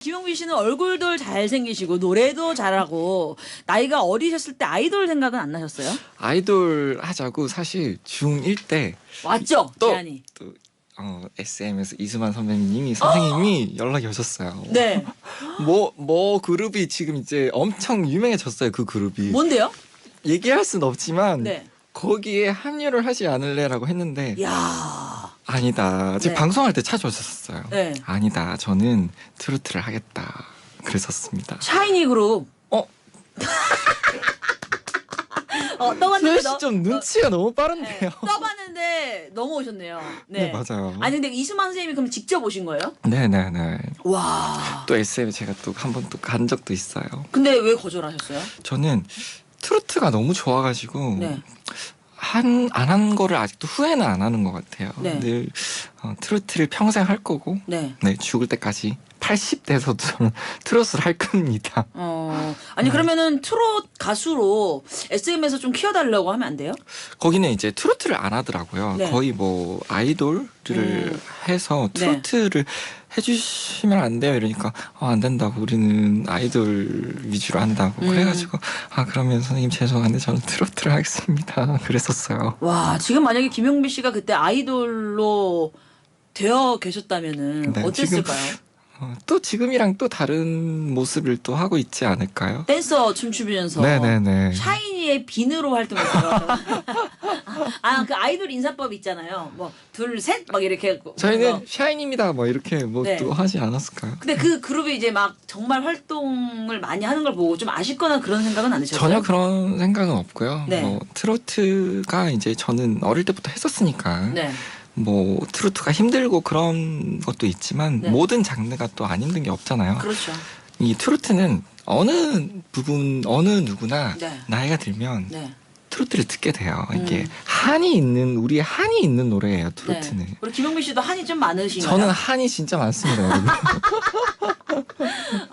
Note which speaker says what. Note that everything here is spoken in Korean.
Speaker 1: 김용민 씨는 얼굴도 잘생기시고 노래도 잘하고 나이가 어리셨을 때 아이돌 생각은 안 나셨어요?
Speaker 2: 아이돌 하자고 사실 중1 때
Speaker 1: 왔죠?
Speaker 2: 또-
Speaker 1: 제안이.
Speaker 2: 또 어, SM에서 이수만 선배님이 선생님이 연락이 오셨어요.
Speaker 1: 네.
Speaker 2: 뭐, 뭐 그룹이 지금 이제 엄청 유명해졌어요. 그 그룹이.
Speaker 1: 뭔데요?
Speaker 2: 얘기할 순 없지만
Speaker 1: 네.
Speaker 2: 거기에 합류를 하지 않을래라고 했는데
Speaker 1: 야.
Speaker 2: 아니다. 지금
Speaker 1: 네.
Speaker 2: 방송할 때 찾아오셨어요.
Speaker 1: 네.
Speaker 2: 아니다. 저는 트로트를 하겠다. 그랬었습니다.
Speaker 1: 샤이니 그룹.
Speaker 2: 어?
Speaker 1: 어, 떠봤는데
Speaker 2: 수현 씨좀 눈치가 너무
Speaker 1: 네,
Speaker 2: 빠른데요.
Speaker 1: 떠봤는데 넘어오셨네요.
Speaker 2: 네,
Speaker 1: 네.
Speaker 2: 맞아요.
Speaker 1: 아니 근데 이수만 선생님이 그럼 직접 오신 거예요?
Speaker 2: 네네네.
Speaker 1: 와.
Speaker 2: 또 SM에 제가 또 한 번 또 간 적도 있어요.
Speaker 1: 근데 왜 거절하셨어요?
Speaker 2: 저는 트로트가 너무 좋아가지고
Speaker 1: 네.
Speaker 2: 한 안 한 거를 아직도 후회는 안 하는 것 같아요.
Speaker 1: 네.
Speaker 2: 늘 어, 트로트를 평생 할 거고
Speaker 1: 네.
Speaker 2: 네 죽을 때까지 80대에서도 저는 트로트를 할 겁니다.
Speaker 1: 어. 아니
Speaker 2: 네.
Speaker 1: 그러면은 트롯 가수로 SM에서 좀 키워달라고 하면 안 돼요?
Speaker 2: 거기는 이제 트로트를 안 하더라고요.
Speaker 1: 네.
Speaker 2: 거의 뭐 아이돌을
Speaker 1: 음.
Speaker 2: 해서
Speaker 1: 네.
Speaker 2: 트로트를 해주시면 안 돼요. 이러니까 어, 안 된다고 우리는 아이돌 위주로 한다고
Speaker 1: 음.
Speaker 2: 그래가지고 아 그러면 선생님 죄송한데 저는 트로트를 하겠습니다. 그랬었어요.
Speaker 1: 와 지금 만약에 김용민 씨가 그때 아이돌로 되어 계셨다면은
Speaker 2: 네,
Speaker 1: 어땠을까요?
Speaker 2: 어, 또 지금이랑 또 다른 모습을 또 하고 있지 않을까요?
Speaker 1: 댄서 춤추면서
Speaker 2: 네네네.
Speaker 1: 샤이니의 빈으로 활동했어요. 아그 아이돌 인사법 있잖아요. 뭐 둘 셋 막 이렇게 하고
Speaker 2: 저희는
Speaker 1: 그거.
Speaker 2: 샤인입니다. 뭐 이렇게 뭐
Speaker 1: 네.
Speaker 2: 또 하지 않았을까요?
Speaker 1: 근데 그 그룹이 이제 막 정말 활동을 많이 하는 걸 보고 좀 아쉽거나 그런 생각은 안 드셨어요?
Speaker 2: 전혀 그런 생각은 없고요.
Speaker 1: 네.
Speaker 2: 뭐 트로트가 이제 저는 어릴 때부터 했었으니까
Speaker 1: 네.
Speaker 2: 뭐 트로트가 힘들고 그런 것도 있지만
Speaker 1: 네.
Speaker 2: 모든 장르가 또 안 힘든 게 없잖아요.
Speaker 1: 그렇죠.
Speaker 2: 이 트로트는 어느 부분 어느 누구나
Speaker 1: 네.
Speaker 2: 나이가 들면
Speaker 1: 네.
Speaker 2: 트로트를 듣게 돼요. 이게
Speaker 1: 음.
Speaker 2: 한이 있는 우리 한이 있는 노래예요. 트로트는.
Speaker 1: 네. 우리 김용민 씨도 한이 좀 많으신가요?
Speaker 2: 저는 한이 진짜 많습니다, 여러분.